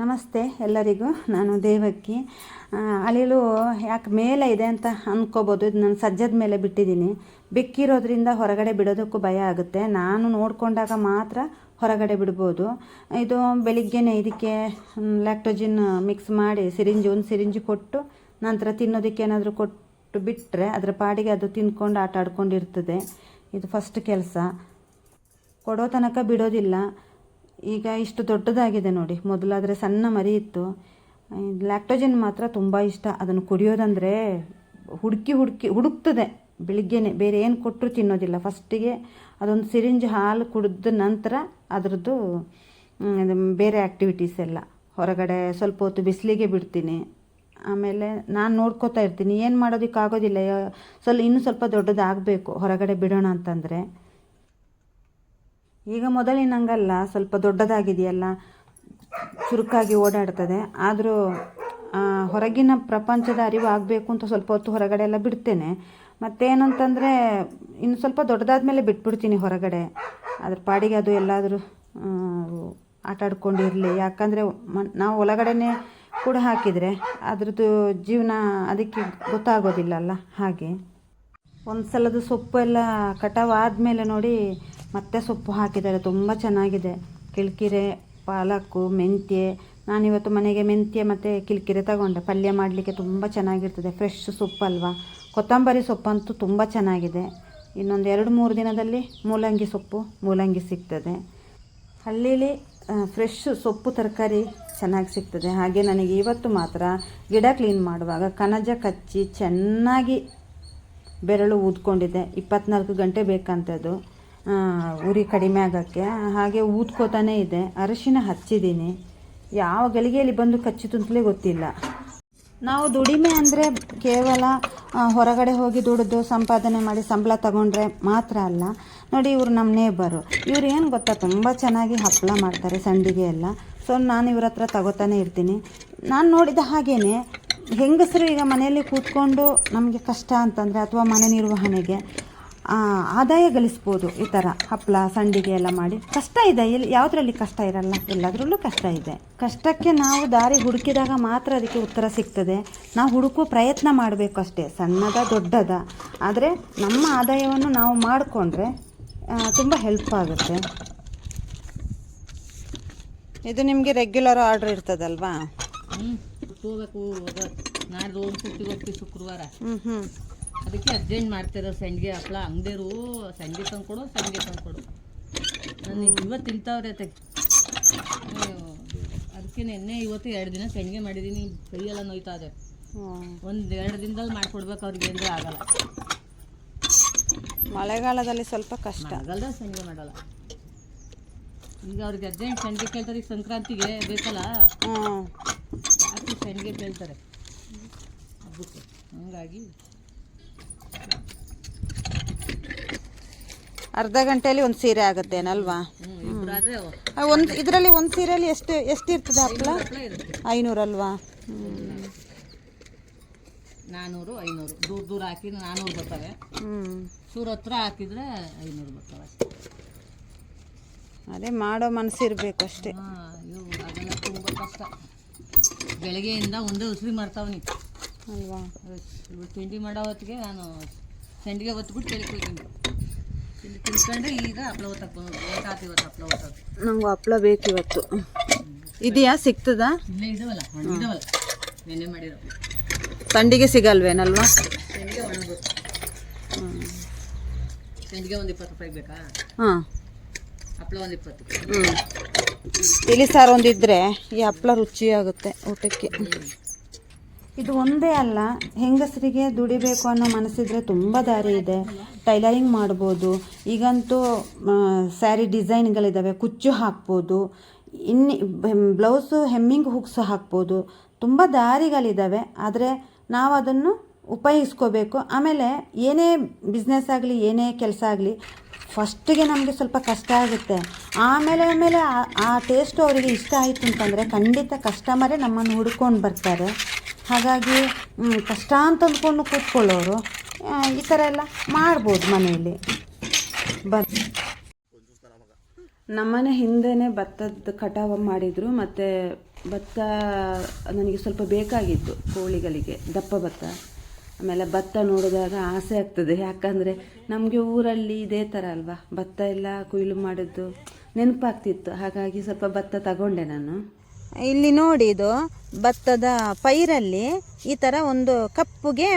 ನಮಸ್ತೆ ಎಲ್ಲರಿಗೂ. ನಾನು ದೇವಕ್ಕಿ. ಅಳಿಲು ಯಾಕೆ ಮೇಲೆ ಇದೆ ಅಂತ ಅಂದ್ಕೋಬೋದು ಇದು ನಾನು ಸಜ್ಜದ ಮೇಲೆ ಬಿಟ್ಟಿದ್ದೀನಿ. ಬೆಕ್ಕಿರೋದ್ರಿಂದ ಹೊರಗಡೆ ಬಿಡೋದಕ್ಕೂ ಭಯ ಆಗುತ್ತೆ. ನಾನು ನೋಡಿಕೊಂಡಾಗ ಮಾತ್ರ ಹೊರಗಡೆ ಬಿಡ್ಬೋದು. ಇದು ಬೆಳಿಗ್ಗೆನೇ ಇದಕ್ಕೆ ಲ್ಯಾಕ್ಟೋಜಿನ್ ಮಿಕ್ಸ್ ಮಾಡಿ ಸಿರಿಂಜ್, ಒಂದು ಸಿರಿಂಜ್ ಕೊಟ್ಟು ನಂತರ ತಿನ್ನೋದಕ್ಕೆ ಏನಾದರೂ ಕೊಟ್ಟು ಬಿಟ್ಟರೆ ಅದರ ಪಾಡಿಗೆ ಅದು ತಿಂದ್ಕೊಂಡು ಆಟ ಆಡ್ಕೊಂಡಿರ್ತದೆ. ಇದು ಫಸ್ಟ್ ಕೆಲಸ. ಕೊಡೋ ತನಕ ಬಿಡೋದಿಲ್ಲ. ಈಗ ಇಷ್ಟು ದೊಡ್ಡದಾಗಿದೆ ನೋಡಿ. ಮೊದಲಾದರೆ ಸಣ್ಣ ಮರಿ ಇತ್ತು. ಲ್ಯಾಕ್ಟೋಜನ್ ಮಾತ್ರ ತುಂಬ ಇಷ್ಟ. ಅದನ್ನು ಕುಡಿಯೋದಂದರೆ ಹುಡುಕಿ ಹುಡುಕಿ ಹುಡುಕ್ತದೆ ಬೆಳಿಗ್ಗೆನೆ. ಬೇರೆ ಏನು ಕೊಟ್ಟರು ತಿನ್ನೋದಿಲ್ಲ. ಫಸ್ಟಿಗೆ ಅದೊಂದು ಸಿರಿಂಜ್ ಹಾಲು ಕುಡಿದ ನಂತರ ಅದರದ್ದು ಬೇರೆ ಆ್ಯಕ್ಟಿವಿಟೀಸ್ ಎಲ್ಲ. ಹೊರಗಡೆ ಸ್ವಲ್ಪ ಹೊತ್ತು ಬಿಸಿಲಿಗೆ ಬಿಡ್ತೀನಿ. ಆಮೇಲೆ ನಾನು ನೋಡ್ಕೋತಾ ಇರ್ತೀನಿ. ಏನು ಮಾಡೋದಕ್ಕಾಗೋದಿಲ್ಲ. ಸ್ವಲ್ಪ, ಇನ್ನೂ ಸ್ವಲ್ಪ ದೊಡ್ಡದಾಗಬೇಕು. ಹೊರಗಡೆ ಬಿಡೋಣ ಅಂತಂದರೆ. ಈಗ ಮೊದಲಿನಂಗಲ್ಲ ಸ್ವಲ್ಪ ದೊಡ್ಡದಾಗಿದೆಯಲ್ಲ, ಚುರುಕಾಗಿ ಓಡಾಡ್ತದೆ. ಆದರೂ ಹೊರಗಿನ ಪ್ರಪಂಚದ ಅರಿವು ಆಗಬೇಕು ಅಂತ ಸ್ವಲ್ಪ ಹೊತ್ತು ಹೊರಗಡೆ ಎಲ್ಲ ಬಿಡ್ತೇನೆ. ಮತ್ತೇನಂತಂದರೆ, ಇನ್ನು ಸ್ವಲ್ಪ ದೊಡ್ಡದಾದ ಮೇಲೆ ಬಿಟ್ಬಿಡ್ತೀನಿ ಹೊರಗಡೆ. ಅದ್ರ ಪಾಡಿಗೆ ಅದು ಎಲ್ಲಾದರೂ ಆಟಾಡ್ಕೊಂಡಿರಲಿ ಯಾಕಂದರೆ, ಮ, ನಾವು ಒಳಗಡೆನೆ ಕೂಡ ಹಾಕಿದರೆ ಅದ್ರದ್ದು ಜೀವನ ಅದಕ್ಕೆ ಗೊತ್ತಾಗೋದಿಲ್ಲಲ್ಲ ಹಾಗೆ. ಒಂದು ಸಲದ ಸೊಪ್ಪು ಎಲ್ಲ ಕಟಾವು ಆದಮೇಲೆ ನೋಡಿ ಮತ್ತೆ ಸೊಪ್ಪು ಹಾಕಿದ್ದಾರೆ, ತುಂಬ ಚೆನ್ನಾಗಿದೆ. ಕಿಲ್ಕಿರೆ, ಪಾಲಕ್ಕು, ಮೆಂತ್ಯೆ. ನಾನಿವತ್ತು ಮನೆಗೆ ಮೆಂತ್ಯ ಮತ್ತು ಕಿಲ್ಕಿರೆ ತಗೊಂಡೆ. ಪಲ್ಯ ಮಾಡಲಿಕ್ಕೆ ತುಂಬ ಚೆನ್ನಾಗಿರ್ತದೆ. ಫ್ರೆಶ್ ಸೊಪ್ಪಲ್ವಾ ಕೊತ್ತಂಬರಿ ಸೊಪ್ಪಂತೂ ತುಂಬ ಚೆನ್ನಾಗಿದೆ. ಇನ್ನೊಂದು ಎರಡು ಮೂರು ದಿನದಲ್ಲಿ ಮೂಲಂಗಿ ಸೊಪ್ಪು, ಮೂಲಂಗಿ ಸಿಗ್ತದೆ. ಹಳ್ಳೀಲಿ ಫ್ರೆಶ್ ಸೊಪ್ಪು ತರಕಾರಿ ಚೆನ್ನಾಗಿ ಸಿಗ್ತದೆ. ಹಾಗೆ ನನಗೆ ಇವತ್ತು ಮಾತ್ರ ಗಿಡ ಕ್ಲೀನ್ ಮಾಡುವಾಗ ಕಣಜ ಕಚ್ಚಿ ಚೆನ್ನಾಗಿ ಬೆರಳು ಊದ್ಕೊಂಡಿದೆ ಇಪ್ಪತ್ನಾಲ್ಕು ಗಂಟೆ ಬೇಕಂತದ್ದು. ಉರಿ ಕಡಿಮೆ ಆಗೋಕ್ಕೆ. ಹಾಗೆ ಊದ್ಕೋತಾನೇ ಇದೆ. ಅರಿಶಿನ ಹಚ್ಚಿದ್ದೀನಿ. ಯಾವ ಗಳಿಗೆಯಲ್ಲಿ ಬಂದು ಕಚ್ಚಿತು ಅಂತಲೇ ಗೊತ್ತಿಲ್ಲ. ನಾವು ದುಡಿಮೆ ಅಂದರೆ ಕೇವಲ ಹೊರಗಡೆ ಹೋಗಿ ದುಡಿದು ಸಂಪಾದನೆ ಮಾಡಿ ಸಂಬಳ ತಗೊಂಡ್ರೆ ಮಾತ್ರ ಅಲ್ಲ. ನೋಡಿ, ಇವರು ನಮ್ಮ ನೇಬರು ಇವ್ರು ಏನು ಗೊತ್ತಾ, ತುಂಬ ಚೆನ್ನಾಗಿ ಹಪ್ಪಳ ಮಾಡ್ತಾರೆ ಸಂಡಿಗೆ ಎಲ್ಲ. ಸೊ ನಾನು ಇವ್ರ ಹತ್ರ ತಗೋತಾನೆ ಇರ್ತೀನಿ. ನಾನು ನೋಡಿದ ಹಾಗೇ ಹೆಂಗಸರು ಈಗ ಮನೆಯಲ್ಲಿ ಕೂತ್ಕೊಂಡು ನಮಗೆ ಕಷ್ಟ ಅಂತಂದರೆ, ಅಥವಾ ಮನೆ ನಿರ್ವಹಣೆಗೆ ಆದಾಯ ಗಳಿಸ್ಬೋದು ಈ ಥರ ಹಪ್ಪಳ ಸಂಡಿಗೆ ಎಲ್ಲ ಮಾಡಿ. ಕಷ್ಟ ಇದೆ. ಎಲ್ಲಿ ಯಾವುದರಲ್ಲಿ ಕಷ್ಟ ಇರಲ್ಲ. ಎಲ್ಲದರಲ್ಲೂ ಕಷ್ಟ ಇದೆ. ಕಷ್ಟಕ್ಕೆ ನಾವು ದಾರಿ ಹುಡುಕಿದಾಗ ಮಾತ್ರ ಅದಕ್ಕೆ ಉತ್ತರ ಸಿಗ್ತದೆ. ನಾವು ಹುಡುಕೋ ಪ್ರಯತ್ನ ಮಾಡಬೇಕು ಅಷ್ಟೇ. ಸಣ್ಣದ ದೊಡ್ಡದ. ಆದರೆ ನಮ್ಮ ಆದಾಯವನ್ನು ನಾವು ಮಾಡಿಕೊಂಡ್ರೆ ತುಂಬ ಹೆಲ್ಪ್ ಆಗುತ್ತೆ. ಇದು ನಿಮಗೆ ರೆಗ್ಯುಲರ್ ಆರ್ಡ್ರ್ ಇರ್ತದಲ್ವಾ? ಹ್ಞೂ ಹೋಗ್ಬೇಕು ನಾಡ್ದು ಒಂದು ಹೋಗಿ ಹೋಗ್ತೀವಿ ಶುಕ್ರವಾರ. ಹ್ಞೂ ಹ್ಞೂ ಅದಕ್ಕೆ ಅರ್ಜೆಂಟ್ ಮಾಡ್ತಿರೋ ಸಂಡಿಗೆ ಹಪ್ಳ ಅಂಗಡಿಯರು ಸಂಡಿಗೆ ತಂದ್ಕೊಡು ಸಂಡಿಗೆ ತಂದ್ಕೊಡು ನಾನು ಇವತ್ತು ತಿಂತಾವ್ರೆ ತೆಗ್ ಅದಕ್ಕೆ ನೆನ್ನೆ ಇವತ್ತು ಎರಡು ದಿನ ಸಂಡಿಗೆ ಮಾಡಿದ್ದೀನಿ ಕೈಯೆಲ್ಲ ನೋಯ್ತಾ ಇದೆ. ಒಂದು ಎರಡು ದಿನದಲ್ಲಿ ಮಾಡ್ಕೊಡ್ಬೇಕು ಅವ್ರಿಗೆ ಏನೂ ಆಗಲ್ಲ. ಮಳೆಗಾಲದಲ್ಲಿ ಸ್ವಲ್ಪ ಕಷ್ಟ. ಆಗಲ್ಲ ಸಂಡಿಗೆ ಮಾಡಲ್ಲ. ಈಗ ಅವ್ರಿಗೆ ಅರ್ಜೆಂಟ್ ಸಂಡಿಗೆ ಕೇಳ್ತಾರೆ ಈಗ ಸಂಕ್ರಾಂತಿಗೆ ಬೇಕಲ್ಲ? ಜಾಸ್ತಿ ಸಂಡಿಗೆ ಕೇಳ್ತಾರೆ. ಹಬ್ಬಕ್ಕೆ ಹಂಗಾಗಿ ಅರ್ಧ ಗಂಟೆಯಲ್ಲಿ ಒಂದು ಸೀರೆ ಆಗುತ್ತೇನಲ್ವಾ? ಒಂದು ಇದರಲ್ಲಿ ಒಂದು ಸೀರೆಯಲ್ಲಿ ಎಷ್ಟು ಎಷ್ಟು ಇರ್ತದೆ ಹಪ್ಪಳ? ಐನೂರಲ್ವಾ ನಾನ್ನೂರು ಐನೂರು. ದೂರ ದೂರ ಹಾಕಿದ್ರೆ ನಾನ್ನೂರು ಬರ್ತವೆ. ಸೂರ್ ಹತ್ರ ಹಾಕಿದ್ರೆ ಐನೂರು ಬರ್ತವೆ. ಅದೇ ಮಾಡೋ ಮನಸ್ಸಿರ್ಬೇಕು ಅಷ್ಟೇ. ಇವು ಅದೆಲ್ಲ ತುಂಬ ಕಷ್ಟ. ಬೆಳಗ್ಗೆಯಿಂದ ಒಂದೇ ಉಸಿರಿ ಮಾಡ್ತಾವನಿ ಅಲ್ವಾ? ತಿಂಡಿ ಮಾಡೋ ಹೊತ್ತಿಗೆ ನಾನು ಸಂಡಿಗೆ ಹೊತ್ಬಿಟ್ಟು ಕೇಳ್ಕೊಳ್ತೀನಿ ತಿಂಡಿ ತಿನ್ಕೊಂಡು ಈಗ ಹಪ್ಳ ಲೇಟ್ ಆತು ಇವತ್ತು ಹಪ್ಳ ಹೊತ್ತದು ನಂಗೆ ಹಪ್ಪಳ ಬೇಕು ಇವತ್ತು. ಇದೆಯಾ? ಸಿಗ್ತದಾ? ಇಲ್ಲೇ ಇದಾವಲ್ಲ ಒಣಗಿದಾವಲ್ಲ ನೆನ್ನೆ ಮಾಡಿರೋ. ಸಂಡಿಗೆ ಸಿಗಲ್ವೇನಲ್ವಾ? ಸಂಡಿಗೆ ಒಣಗು. ಸಂಡಿಗೆ ಒಂದು ಇಪ್ಪತ್ತು ರೂಪಾಯಿ ಬೇಕಾ? ಹಾಂ. ಹಪ್ಳ ಒಂದು ಇಪ್ಪತ್ತು. ಹ್ಞೂ ತಿಳಿ ಸಾರು ಒಂದಿದ್ರೆ ಈ ಹಪ್ಪಳ ರುಚಿಯಾಗುತ್ತೆ ಊಟಕ್ಕೆ. ಇದು ಒಂದೇ ಅಲ್ಲ, ಹೆಂಗಸರಿಗೆ ದುಡಿಬೇಕು ಅನ್ನೋ ಮನಸ್ಸಿದ್ರೆ ತುಂಬ ದಾರಿ ಇದೆ. ಟೈಲರಿಂಗ್ ಮಾಡ್ಬೋದು, ಈಗಂತೂ ಸ್ಯಾರಿ ಡಿಸೈನ್ಗಳಿದ್ದಾವೆ ಕುಚ್ಚು ಹಾಕ್ಬೋದು, ಇನ್ನಿ ಬ್ಲೌಸು, ಹೆಮ್ಮಿಂಗ್ ಹುಕ್ಸು ಹಾಕ್ಬೋದು, ತುಂಬ ದಾರಿಗಳಿದ್ದಾವೆ ಆದರೆ ನಾವು ಅದನ್ನು ಉಪಯೋಗಿಸ್ಕೋಬೇಕು. ಆಮೇಲೆ ಏನೇ ಬಿಸ್ನೆಸ್ ಆಗಲಿ, ಏನೇ ಕೆಲಸ ಆಗಲಿ, ಫಸ್ಟಿಗೆ ನಮಗೆ ಸ್ವಲ್ಪ ಕಷ್ಟ ಆಗುತ್ತೆ. ಆಮೇಲೆ ಆಮೇಲೆ ಆ- ಟೇಸ್ಟು ಅವರಿಗೆ ಇಷ್ಟ ಆಯಿತು ಅಂತಂದರೆ ಖಂಡಿತ ಕಸ್ಟಮರೇ ನಮ್ಮನ್ನು ಹುಡ್ಕೊಂಡು ಬರ್ತಾರೆ. ಹಾಗಾಗಿ ಕಷ್ಟ ಅಂತ ಅಂದ್ಕೊಂಡು ಕೂತ್ಕೊಳ್ಳೋರು ಈ ಥರ ಎಲ್ಲ ಮಾಡ್ಬೋದು ಮನೆಯಲ್ಲಿ. ಬನ್ನಿ ನಮ್ಮನೆ ಹಿಂದೆನೇ ಭತ್ತದ ಕಟಾವು ಮಾಡಿದರು, ಮತ್ತು ಭತ್ತ ನನಗೆ ಸ್ವಲ್ಪ ಬೇಕಾಗಿತ್ತು ಕೋಳಿಗಳಿಗೆ, ದಪ್ಪ ಭತ್ತ. ಆಮೇಲೆ ಭತ್ತ ನೋಡಿದಾಗ ಆಸೆ ಆಗ್ತದೆ, ಯಾಕಂದರೆ ನಮಗೆ ಊರಲ್ಲಿ ಇದೇ ಥರ ಅಲ್ವಾ? ಭತ್ತ ಎಲ್ಲ ಕೊಯ್ಲು ಮಾಡಿದ್ದು ನೆನಪಾಗ್ತಿತ್ತು, ಹಾಗಾಗಿ ಸ್ವಲ್ಪ ಭತ್ತ ತಗೊಂಡೆ ನಾನು. ಇಲ್ಲಿ ನೋಡಿ ಇದು ಭತ್ತದ ಪೈರಲ್ಲಿ ಈ ಥರ ಒಂದು ಕಪ್ಪುಗೆ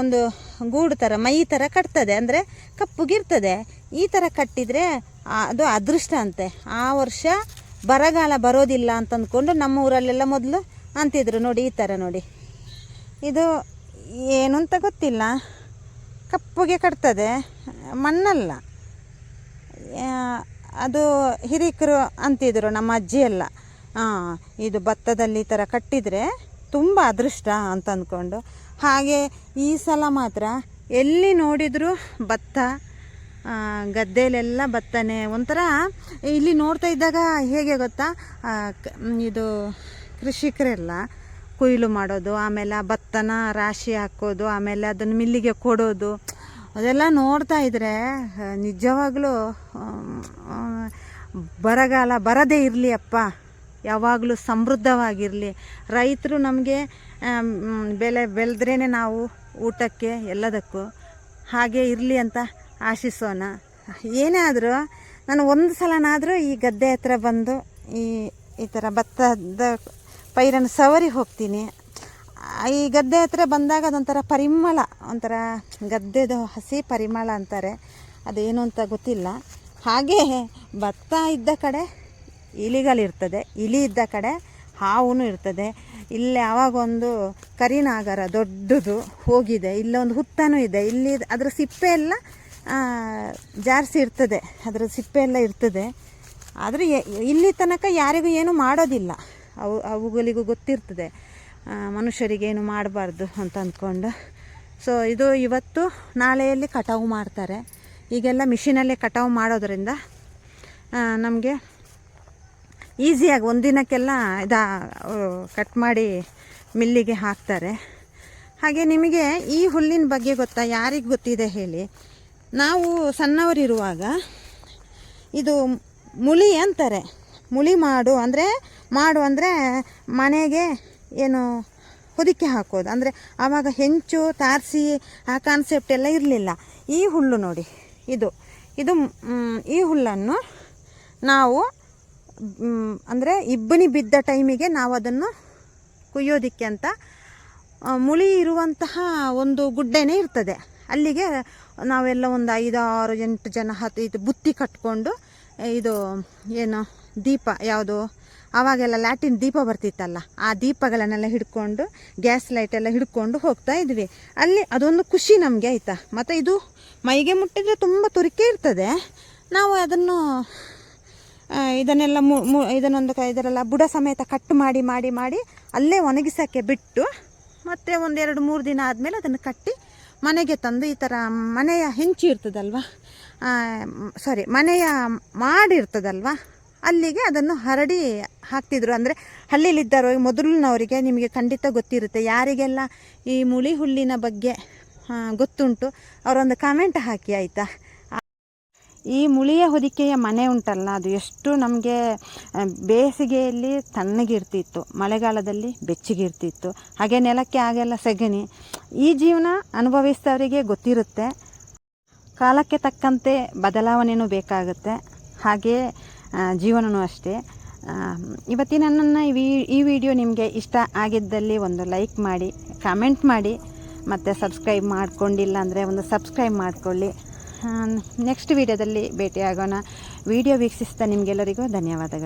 ಒಂದು ಗೂಡು ಥರ ಮೈ ಥರ ಕಟ್ತದೆ. ಅಂದರೆ ಕಪ್ಪುಗಿರ್ತದೆ ಈ ಥರ ಕಟ್ಟಿದರೆ ಅದು ಅದೃಷ್ಟ ಅಂತೆ. ಆ ವರ್ಷ ಬರಗಾಲ ಬರೋದಿಲ್ಲ ಅಂತ ಅಂದ್ಕೊಂಡು ನಮ್ಮ ಊರಲ್ಲೆಲ್ಲ ಮೊದಲು ಅಂತಿದ್ರು ನೋಡಿ ಈ ಥರ ನೋಡಿ. ಇದು ಏನು ಅಂತ ಗೊತ್ತಿಲ್ಲ. ಕಪ್ಪುಗೆ ಕಟ್ತದೆ. ಮಣ್ಣಲ್ಲ. ಅದು ಹಿರಿಕರು ಅಂತಿದ್ರು ನಮ್ಮ ಅಜ್ಜಿ ಎಲ್ಲ ಇದು ಭತ್ತದಲ್ಲಿ ಈ ಥರ ಕಟ್ಟಿದರೆ ತುಂಬ ಅದೃಷ್ಟ ಅಂತ ಅಂದ್ಕೊಂಡು ಹಾಗೆ ಈ ಸಲ ಮಾತ್ರ ಎಲ್ಲಿ ನೋಡಿದರೂ ಭತ್ತ ಗದ್ದೆಯಲ್ಲೆಲ್ಲ ಭತ್ತನೇ. ಒಂಥರ ಇಲ್ಲಿ ನೋಡ್ತಾ ಇದ್ದಾಗ ಹೇಗೆ ಗೊತ್ತಾ? ಇದು ಕೃಷಿಕರೆಲ್ಲ ಕೊಯ್ಲು ಮಾಡೋದು, ಆಮೇಲೆ ಆ ಭತ್ತನ ರಾಶಿ ಹಾಕೋದು, ಆಮೇಲೆ ಅದನ್ನು ಮಿಲ್ಲಿಗೆ ಕೊಡೋದು. ಅದೆಲ್ಲ ನೋಡ್ತಾ ಇದ್ದರೆ ನಿಜವಾಗ್ಲೂ ಬರಗಾಲ ಬರದೇ ಇರಲಿ ಅಪ್ಪ. ಯಾವಾಗಲೂ ಸಮೃದ್ಧವಾಗಿರಲಿ. ರೈತರು ನಮಗೆ ಬೆಲೆ ಬೆಳೆದ್ರೇ ನಾವು ಊಟಕ್ಕೆ ಎಲ್ಲದಕ್ಕೂ ಹಾಗೆ ಇರಲಿ ಅಂತ ಆಶಿಸೋಣ. ಏನೇ ಆದರೂ, ನಾನು ಒಂದು ಸಲನಾದರೂ ಈ ಗದ್ದೆ ಹತ್ರ ಬಂದು ಈ ಈ ಥರ ಭತ್ತದ ಪೈರನ್ನು ಸವರಿ ಹೋಗ್ತೀನಿ. ಈ ಗದ್ದೆ ಹತ್ರ ಬಂದಾಗ ಅದೊಂಥರ ಪರಿಮಳ, ಒಂಥರ ಗದ್ದೆದು ಹಸಿ ಪರಿಮಳ ಅಂತಾರೆ. ಅದೇನು ಅಂತ ಗೊತ್ತಿಲ್ಲ. ಹಾಗೆ ಭತ್ತ ಇದ್ದ ಕಡೆ ಇಲಿಗಳಿರ್ತದೆ ಇಲಿ ಇದ್ದ ಕಡೆ ಹಾವು ಇರ್ತದೆ. ಇಲ್ಲಿ ಯಾವಾಗೊಂದು ಕರಿನಾಗರ ದೊಡ್ಡದು ಹೋಗಿದೆ. ಇಲ್ಲೊಂದು ಹುತ್ತನೂ ಇದೆ. ಇಲ್ಲಿ ಅದರ ಸಿಪ್ಪೆ ಎಲ್ಲ ಜಾರ್ಸಿ ಇರ್ತದೆ. ಅದರ ಸಿಪ್ಪೆ ಎಲ್ಲ ಇರ್ತದೆ. ಆದರೆ ಇಲ್ಲಿ ತನಕ ಯಾರಿಗೂ ಏನು ಮಾಡೋದಿಲ್ಲ. ಅವು, ಅವುಗಳಿಗೂ ಗೊತ್ತಿರ್ತದೆ. ಮನುಷ್ಯರಿಗೇನು ಮಾಡಬಾರ್ದು ಅಂತ ಅಂದ್ಕೊಂಡು. ಸೊ ಇದು ಇವತ್ತು ನಾಳೆಯಲ್ಲಿ ಕಟಾವು ಮಾಡ್ತಾರೆ. ಈಗೆಲ್ಲ ಮಿಷಿನಲ್ಲೇ ಕಟಾವು ಮಾಡೋದರಿಂದ ನಮಗೆ ಈಸಿಯಾಗಿ ಒಂದಿನಕ್ಕೆಲ್ಲ ಇದಾ ಕಟ್ ಮಾಡಿ ಮಿಲ್ಲಿಗೆ ಹಾಕ್ತಾರೆ. ಹಾಗೆ ನಿಮಗೆ ಈ ಹುಲ್ಲಿನ ಬಗ್ಗೆ ಗೊತ್ತಾ? ಯಾರಿಗೆ ಗೊತ್ತಿದೆ ಹೇಳಿ. ನಾವು ಸಣ್ಣವರಿರುವಾಗ ಇದು ಮುಳಿ ಅಂತಾರೆ. ಮುಳಿ ಮಾಡು ಅಂದರೆ ಮಾಡು ಅಂದರೆ ಮನೆಗೆ ಏನು ಹೊದಿಕೆ ಹಾಕೋದು. ಅಂದರೆ ಆವಾಗ ಹೆಂಚು, ತಾರಸಿ, ಆ ಕಾನ್ಸೆಪ್ಟ್ ಎಲ್ಲ ಇರಲಿಲ್ಲ. ಈ ಹುಲ್ಲು ನೋಡಿ, ಇದು. ಇದು ಈ ಹುಲ್ಲನ್ನು ನಾವು ಅಂದರೆ ಇಬ್ಬನಿ ಬಿದ್ದ ಟೈಮಿಗೆ ನಾವು ಅದನ್ನು ಕುಯ್ಯೋದಿಕ್ಕೆ ಅಂತ ಮುಳಿ ಇರುವಂತಹ ಒಂದು ಗುಡ್ಡೆನೇ ಇರ್ತದೆ. ಅಲ್ಲಿಗೆ ನಾವೆಲ್ಲ ಒಂದು ಐದಾರು ಎಂಟು ಜನ ಹತ್ತು ಇದು ಬುತ್ತಿ ಕಟ್ಕೊಂಡು ಇದು ಏನು ದೀಪ ಯಾವುದು, ಆವಾಗೆಲ್ಲ ಲ್ಯಾಟಿನ್ ದೀಪ ಬರ್ತಿತ್ತಲ್ಲ, ಆ ದೀಪಗಳನ್ನೆಲ್ಲ ಹಿಡ್ಕೊಂಡು, ಗ್ಯಾಸ್ ಲೈಟ್ ಎಲ್ಲ ಹಿಡ್ಕೊಂಡು ಹೋಗ್ತಾ ಇದ್ವಿ. ಅಲ್ಲಿ ಅದೊಂದು ಖುಷಿ ನಮಗೆ ಆಯಿತಾ. ಮತ್ತು ಇದು ಮೈಗೆ ಮುಟ್ಟಿದರೆ ತುಂಬ ತುರಿಕೆ ಇರ್ತದೆ. ನಾವು ಅದನ್ನು ಇದನ್ನೆಲ್ಲ ಮು ಮು, ಇದನ್ನೊಂದು ಇದರೆಲ್ಲ ಬುಡ ಸಮೇತ ಕಟ್ ಮಾಡಿ ಮಾಡಿ ಮಾಡಿ ಅಲ್ಲೇ ಒಣಗಿಸೋಕ್ಕೆ ಬಿಟ್ಟು ಮತ್ತೆ ಒಂದೆರಡು ಮೂರು ದಿನ ಆದಮೇಲೆ ಅದನ್ನು ಕಟ್ಟಿ ಮನೆಗೆ ತಂದು ಈ ಥರ ಮನೆಯ ಹೆಂಚು ಇರ್ತದಲ್ವ? ಸಾರಿ ಮನೆಯ ಮಾಡಿರ್ತದಲ್ವ ಅಲ್ಲಿಗೆ ಅದನ್ನು ಹರಡಿ ಹಾಕ್ತಿದ್ರು. ಅಂದರೆ ಹಳ್ಳಿಲಿದ್ದರೋ ಮೊದಲಿನವರಿಗೆ ನಿಮಗೆ ಖಂಡಿತ ಗೊತ್ತಿರುತ್ತೆ. ಯಾರಿಗೆಲ್ಲ ಈ ಮುಳಿ ಹುಲ್ಲಿನ ಬಗ್ಗೆ ಗೊತ್ತುಂಟು, ಅವರೊಂದು ಕಾಮೆಂಟ್ ಹಾಕಿ ಆಯಿತಾ? ಈ ಮುಳಿಯ ಹೊದಿಕೆಯ ಮನೆ ಉಂಟಲ್ಲ ಅದು ಎಷ್ಟು ನಮಗೆ ಬೇಸಿಗೆಯಲ್ಲಿ ತಣ್ಣಗಿರ್ತಿತ್ತು ಮಳೆಗಾಲದಲ್ಲಿ ಬೆಚ್ಚಗಿರ್ತಿತ್ತು. ಹಾಗೆ ನೆಲಕ್ಕೆ ಆಗೆಲ್ಲ ಸೆಗಣಿ. ಈ ಜೀವನ ಅನುಭವಿಸಿದವರಿಗೆ ಗೊತ್ತಿರುತ್ತೆ. ಕಾಲಕ್ಕೆ ತಕ್ಕಂತೆ ಬದಲಾವಣೆಯೂ ಬೇಕಾಗುತ್ತೆ. ಹಾಗೆ ಆ, ಜೀವನವೂ ಅಷ್ಟೇ. ಇವತ್ತಿನ ನನ್ನ ಈ ವಿಡಿಯೋ ನಿಮಗೆ ಇಷ್ಟ ಆಗಿದ್ದಲ್ಲಿ ಒಂದು ಲೈಕ್ ಮಾಡಿ ಕಮೆಂಟ್ ಮಾಡಿ ಮತ್ತು ಸಬ್ಸ್ಕ್ರೈಬ್ ಮಾಡ್ಕೊಂಡಿಲ್ಲ ಅಂದರೆ ಒಂದು ಸಬ್ಸ್ಕ್ರೈಬ್ ಮಾಡಿಕೊಳ್ಳಿ. ನೆಕ್ಸ್ಟ್ ವಿಡಿಯೋದಲ್ಲಿ ಭೇಟಿಯಾಗೋಣ. ವಿಡಿಯೋ ವೀಕ್ಷಿಸಿದ ನಿಮಗೆಲ್ಲರಿಗೂ ಧನ್ಯವಾದಗಳು.